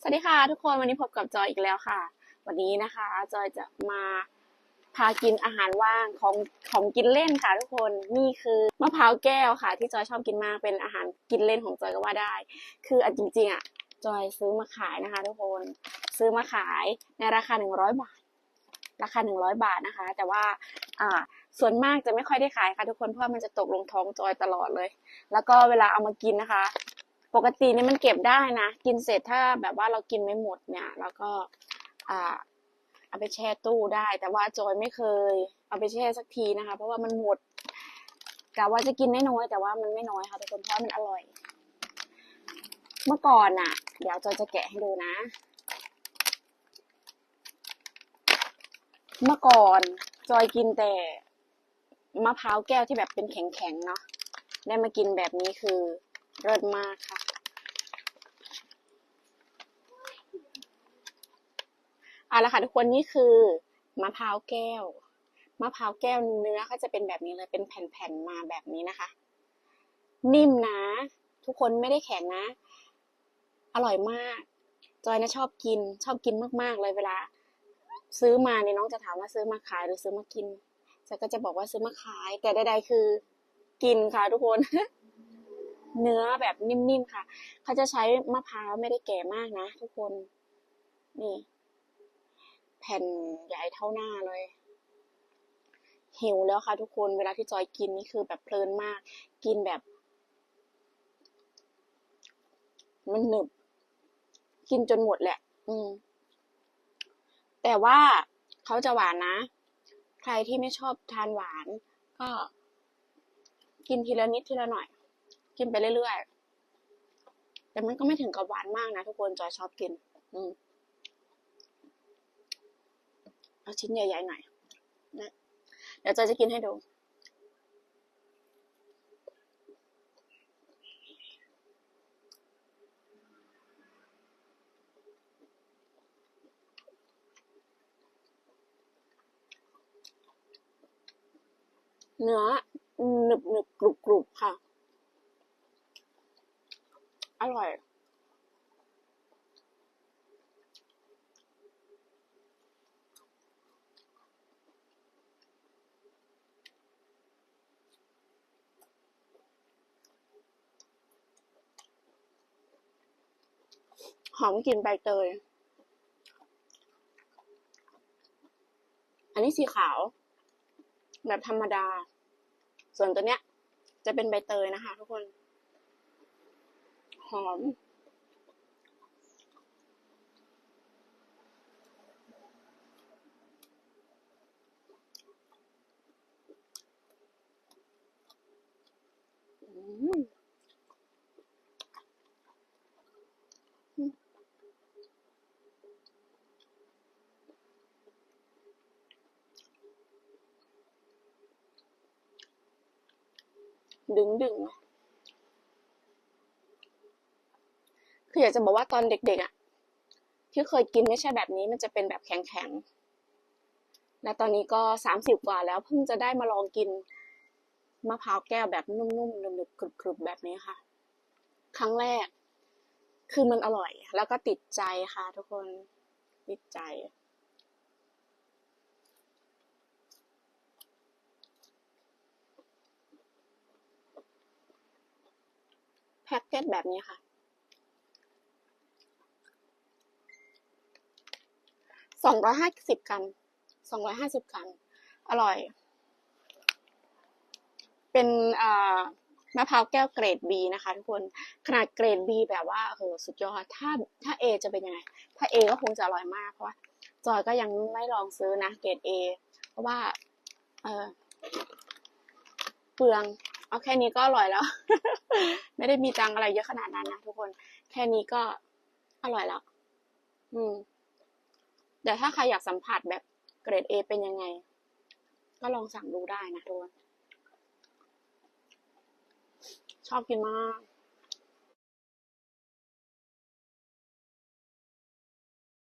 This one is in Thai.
สวัสดีค่ะทุกคนวันนี้พบกับจอยอีกแล้วค่ะ วันนี้นะคะ จอยจะมาพากินอาหารว่างของของกินเล่นค่ะ ทุกคนนี่คือมะพร้าวแก้วค่ะ ที่จอยชอบกินมากเป็นอาหารกินเล่นของจอยก็ว่าได้ คืออันจริงๆอะจอยซื้อมาขายนะคะ ทุกคนซื้อมาขายในราคาหนึ่งร้อยบาท ราคาหนึ่งร้อยบาทนะคะ แต่ว่าอ่าส่วนมากจะไม่ค่อยได้ขายค่ะ ทุกคนเพราะว่ามันจะตกลงท้องจอยตลอดเลย แล้วก็เวลาเอามากินนะคะ ปกตินี่มันเก็บได้นะ กินเสร็จถ้าแบบว่าเรากินไม่หมดเนี่ย แล้วก็อ่าเอาไปแช่ตู้ได้ แต่ว่าจอยไม่เคย เอาไปแช่สักทีนะคะ เพราะว่ามันหมดกะว่าจะกินน้อยแต่ว่ามันไม่น้อยค่ะทุกคนเพราะมันอร่อย เมื่อก่อนน่ะ เดี๋ยวจอยจะแกะให้ดูนะ เมื่อก่อนจอยกินแต่มะพร้าวแก้วที่แบบเป็นแข็งๆเนาะได้มากินแบบนี้คือเลิศมากค่ะ เอาละค่ะทุกคนนี่คือมะพร้าวแก้ว มะพร้าวแก้วเนื้อเขาจะเป็นแบบนี้เลยเป็นแผ่นๆมาแบบนี้นะคะ นิ่มนะ ทุกคนไม่ได้แข็งนะ อร่อยมาก จอยนะชอบกิน ชอบกินมากๆเลยเวลา ซื้อมาเนี่ยน้องจะถามว่าซื้อมาขายหรือซื้อมากินจอยก็จะบอกว่าซื้อมาขาย แต่ใดๆคือกินค่ะทุกคน เนื้อแบบนิ่มๆค่ะ เขาจะใช้มะพร้าวไม่ได้แก่มากนะทุกคน นี่ แผ่นใหญ่เท่าหน้าเลย หิวแล้วค่ะทุกคนเวลาที่จอยกินนี่คือแบบเพลินมาก กินแบบ มันหนึบ กินจนหมดแหละ อืม แต่ว่าเขาจะหวานนะ ใครที่ไม่ชอบทานหวาน ก็ กินทีละนิดทีละหน่อย กินไปเรื่อยๆแต่มันก็ไม่ถึงกับหวานมากนะทุกคนจอยชอบกิน อืม เอาชิ้นใหญ่ๆหน่อยนะเดี๋ยวจอยจะกินให้ดูเนื้อหนึบหนึบกรุบกรุบค่ะ อร่อย ห อมกลิ่นใบเตย อันนี้สีขาว แบบธรรมดา ส่วนตัวเนี้ย จะเป็นใบเตยนะคะ ทุกคน หอม อืม ดึงดึงๆคืออยากจะบอกว่าตอนเด็กๆอะ ที่เคยกินไม่ใช่แบบนี้มันจะเป็นแบบแข็งๆ และตอนนี้ก็สามสิบกว่าแล้วเพิ่งจะได้มาลองกินมะพร้าวแก้วแบบนุ่มๆหนึบๆกรึบๆแบบนี้ค่ะ ครั้งแรก คือมันอร่อย แล้วก็ติดใจค่ะทุกคนติดใจ พ็กเกจแบบนี้ค่ะ สองร้อยห้าสิบกรัมสองร้อยห้าสิบกรัม อร่อย เป็นมะพร้าวแก้วเกรด B นะคะทุกคน ขนาดเกรด B แบบว่าโหสุดยอด ถ้าถ้า A จะเป็นยังไง ถ้า A ก็คงจะอร่อยมาก เพราะว่าจอยก็ยังไม่ลองซื้อนะเกรด A เพราะว่า เออเปลือง เอาแค่นี้ก็อร่อยแล้ว ไม่ได้มีตังอะไรเยอะขนาดนั้นนะทุกคน แค่นี้ก็อร่อยแล้ว อืม แต่ถ้าใครอยากสัมผัสแบบเกรดเอเป็นยังไง ก็ลองสั่งดูได้นะทุกคน ชอบกินมาก